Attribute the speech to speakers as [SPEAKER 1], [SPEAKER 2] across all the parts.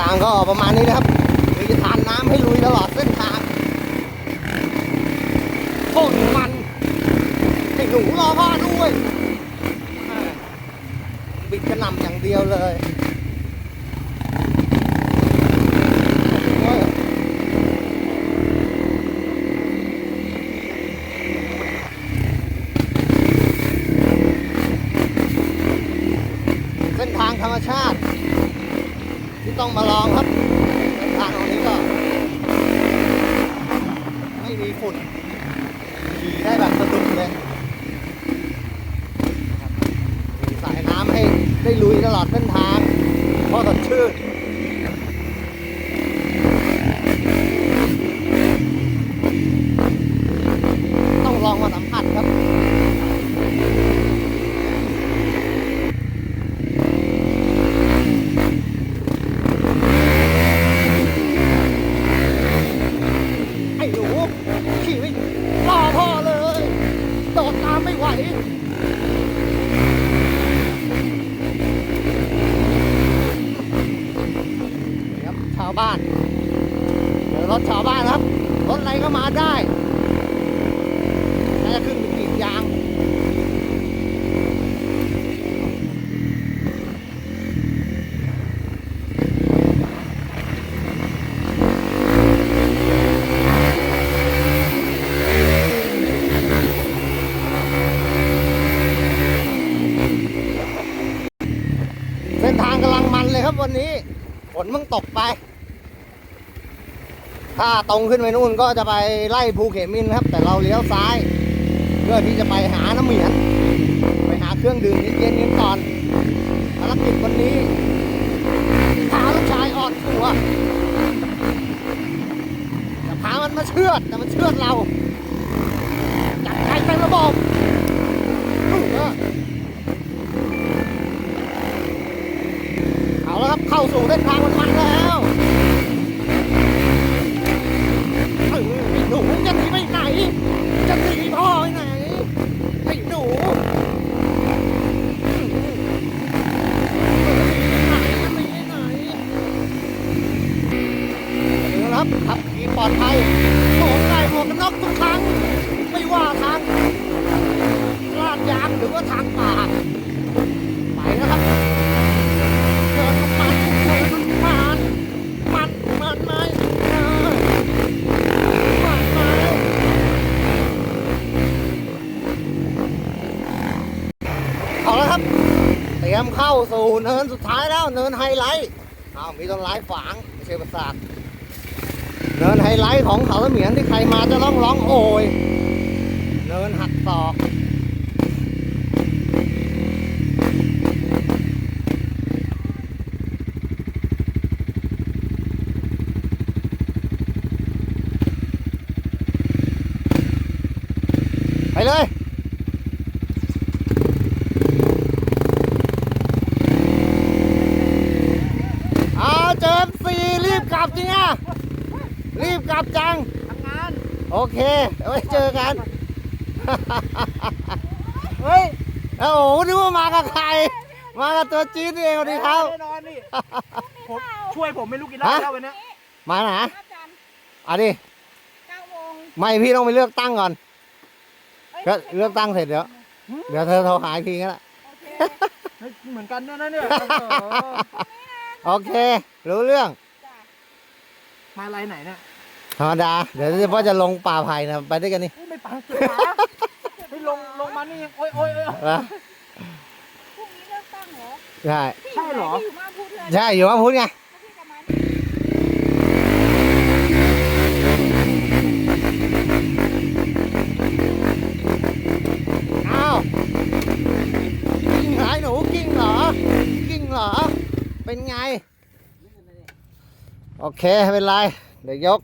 [SPEAKER 1] ทางก็ประมาณนี้นะครับมีทานน้ำให้ลุยตลอดเส้นทางฝนมันไอ้หนูรอพ่อด้วย บิดกระหน่ำอย่างเดียวเลยโอ้ยเส้นทางธรรมชาติ ที่ต้องมาลองครับทางตรงนี้ก็ ไม่มีฝุ่นขี่ได้แบบสะดุดเลยมีสายน้ำให้ได้ลุยตลอดเส้นทางเพราะสดชื่นต้องลองมาสัมผัสครับ ไอ้หนูขี่วิ่งล่อพ่อเลย โดดตามไม่ไหว นี่ครับชาวบ้านเจอรถชาวบ้านครับรถอะไรก็มาได้น่าจะขึ้นไปกรีดยางเส้นทางกำลังมันเลยครับวันนี้ฝนเพิ่งตกไป ถ้าตรงขึ้นไปนู่นก็จะไปไล่ภูเขมินครับ แต่เราเลี้ยวซ้าย เพื่อที่จะไปหาน้ำเหมียน ไปหาเครื่องดื่มเย็นๆกันก่อนภารกิจวันนี้พาลูกชายอ่อนตัวจะพามันมาเชือดแต่มันเชือดเราจับใจเป็นระบบเออเอาแล้วครับเข้าสู่เส้นทางมันมันแล้วเออไอ้หนูจะหนีไปไหน จะหนีพ่อไปไหนไอ้หนูจะหนีไปไหนเดี๋ยวนะครับขับขี่ปลอดภัยสวมใส่หมวกกันน็อกทุกครั้ง ไม่ว่าทางลาดยางหรือว่าทางป่า ไปนะครับ เกิดมันเกิดมันมันมันไหมเออมันไหมเอาแล้วครับ เตรียม เข้าสู่เนินสุดท้ายแล้วเนินไฮไลท์อ้าวมีต้นไม้ฝางไม่ใช่ประสาทเนินไฮไลท์ของเขาเหมียนที่ใครมาจะร้องร้องโอยเนินหักศอกไปเลยเอาเจอสีรีบก ลับจริงอะ รีบกลับจัง
[SPEAKER 2] ทำงาน
[SPEAKER 1] โอเคเดี๋ยวไว้เจอกัน
[SPEAKER 2] เฮ้ย
[SPEAKER 1] โอ้โหนึกว่ามากับใคร มากับตัวจี๊ดนี่เองสวัสดีครับ
[SPEAKER 2] แน่นอนนี่ ผมช่วยผมไม่รู้กี่รอบแล้ววันเนี้ย
[SPEAKER 1] มาไหน
[SPEAKER 3] รับจันทร์
[SPEAKER 1] อะดิ
[SPEAKER 3] เก้าโมง
[SPEAKER 1] ไม่พี่ต้องไปเลือกตั้งก่อน
[SPEAKER 3] อ้ย
[SPEAKER 1] ก็เลือกตั้งเสร็จเดี๋ยว เดี๋ยวเธอโทรหาอีกทีก็ได้
[SPEAKER 3] โอเค
[SPEAKER 2] เฮ้ยเหมือนกันด้วยนะเนี่ย โอ้โห
[SPEAKER 1] โอเค รู้เรื่อง
[SPEAKER 3] จ้ะ
[SPEAKER 2] มาอะไรไหนเนี่ย
[SPEAKER 1] ธรรมดา เดี๋ยวพ่อจะลงป่าไผ่นะไปด้วยกันนี่
[SPEAKER 2] เฮ้ยไม่ปังเจ็บขาเฮ้ยลงลงมานี่โอ้ยโอ้ยโอ้ย
[SPEAKER 1] นะ
[SPEAKER 3] พรุ่งนี้เลือกตั้งเหรอ
[SPEAKER 1] ใช่
[SPEAKER 3] พี่
[SPEAKER 2] ใช่เหรอ
[SPEAKER 3] พี่อยู่บ้านพูดเลย
[SPEAKER 1] ใช่อยู่ว่าพุทธไง
[SPEAKER 3] แล้วพี่จะมานี่
[SPEAKER 1] อ้าวกิ้งหายหนูกิ้งเหรอกิ้งเหรอเป็นไง โอเคไม่เป็นไร เดี๋ยวยก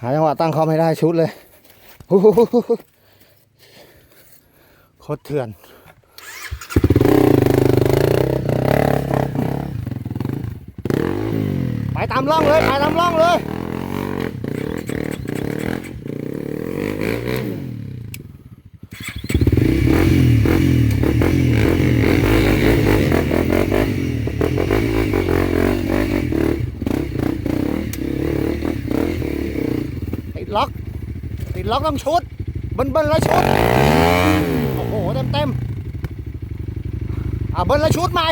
[SPEAKER 1] หาจังหวะตั้งคอมให้ได้ชุดเลยโคตรเถื่อน ไปตามล่องเลย ไปตามล่องเลย ล็อกต้องชุดเบิ้ลเบิ้ลแล้วชุด โอ้โห เต็มเต็มอะเบิ้ลแล้วชุดใหม่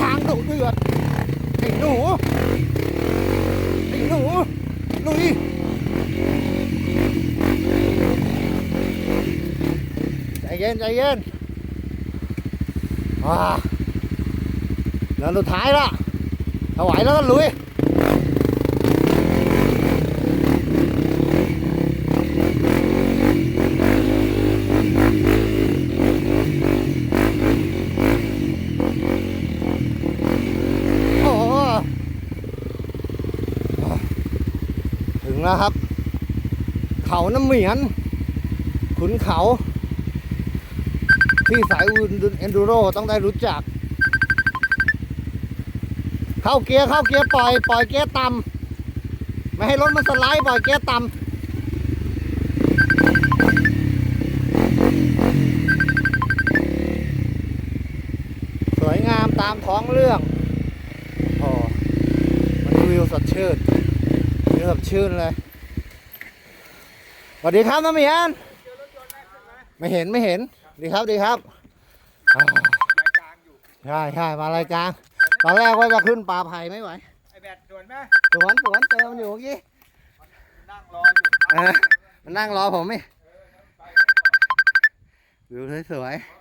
[SPEAKER 1] ทาง ดุเดือดไอ้หนูไอ้หนูลุยใจเย็นใจเย็นอ่าเดินสุดท้ายละถ้าไหวแล้วก็ลุย โอ้โห ถึงแล้วครับ เขาน้ำเหมียน ขุนเขา ที่สายอุนเอนดูโรต้องได้รู้จัก เข้าเกียร์เข้าเกียร์ปล่อย ปล่อยเกียร์ต่ำไม่ให้รถมันสไลด์ปล่อยเกียร์ต่ำสวยงามตามท้องเรื่องโอ้มันวิวสดชื่น วิวสดชื่นเลยสวัสดีครับน้ำเมียนไม่เห็นไม่เห็นดีครับดีครับอ่าใช่ใช่มารายกลางตอนแรกว่าจะขึ้นป่าไผ่ไม่ไหว
[SPEAKER 2] ไอแบตด่วนไหม
[SPEAKER 1] สวนสวนเติมอยู่เมื่อกี้
[SPEAKER 2] นั่งรออยู่
[SPEAKER 1] เออมันนั่งรอผมนี่วิวสวยๆ